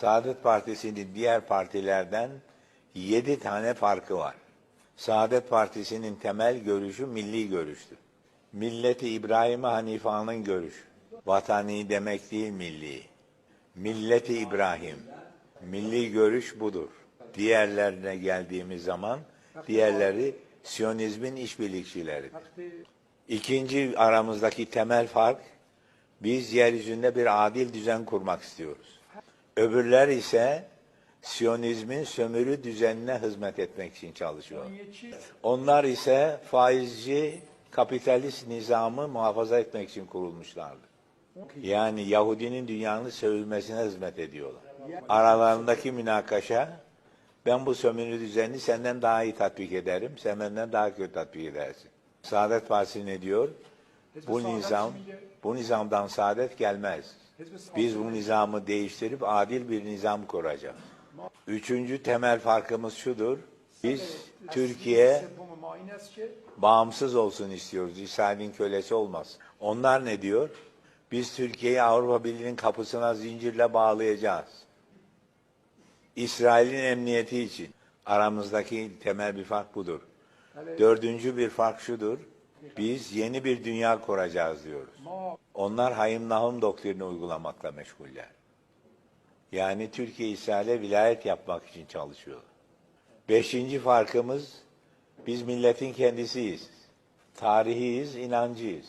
Saadet Partisi'nin diğer partilerden yedi tane farkı var. Saadet Partisi'nin temel görüşü milli görüştür. Milleti İbrahim Hanifa'nın görüşü. Vatani demek değil milli. Milleti İbrahim. Milli görüş budur. Diğerlerine geldiğimiz zaman diğerleri Siyonizmin işbirlikçileridir. İkinci aramızdaki temel fark biz yeryüzünde bir adil düzen kurmak istiyoruz. Öbürler ise Siyonizmin sömürü düzenine hizmet etmek için çalışıyor. Onlar ise faizci kapitalist nizamı muhafaza etmek için kurulmuşlardı. Yani Yahudinin dünyanın sövülmesine hizmet ediyorlar. Aralarındaki münakaşa ben bu sömürü düzenini senden daha iyi tatbik ederim, sen benden daha kötü tatbik edersin. Saadet Partisi ne diyor? Bu nizam, bu nizamdan saadet gelmez. Biz bu nizamı değiştirip adil bir nizam kuracağız. Üçüncü temel farkımız şudur. Biz Türkiye bağımsız olsun istiyoruz. İsrail'in kölesi olmaz. Onlar ne diyor? Biz Türkiye'yi Avrupa Birliği'nin kapısına zincirle bağlayacağız. İsrail'in emniyeti için. Aramızdaki temel bir fark budur. Dördüncü bir fark şudur. Biz yeni bir dünya kuracağız diyoruz. Onlar Hayım Nahum doktrini uygulamakla meşguller. Yani Türkiye İsrail'e vilayet yapmak için çalışıyorlar. Beşinci farkımız biz milletin kendisiyiz. Tarihiyiz, inancıyız.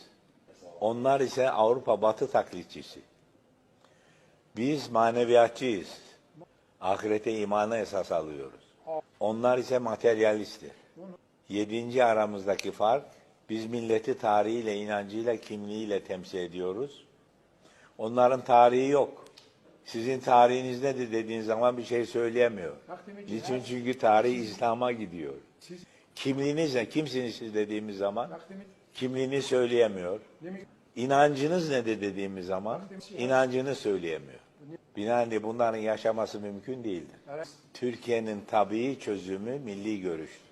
Onlar ise Avrupa Batı taklitçisi. Biz maneviyatçıyız. Ahirete imana esas alıyoruz. Onlar ise materyalisttir. Yedinci aramızdaki fark, biz milleti tarihiyle, inancıyla, kimliğiyle temsil ediyoruz. Onların tarihi yok. Sizin tarihiniz nedir dediğin zaman bir şey söyleyemiyor. Niçin? Çünkü tarih İslam'a gidiyor. Kimliğiniz ne? Kimsiniz siz dediğimiz zaman kimliğini söyleyemiyor. İnancınız nedir dediğimiz zaman inancını söyleyemiyor. Binaenaleyh bunların yaşaması mümkün değildir. Türkiye'nin tabii çözümü milli görüştür.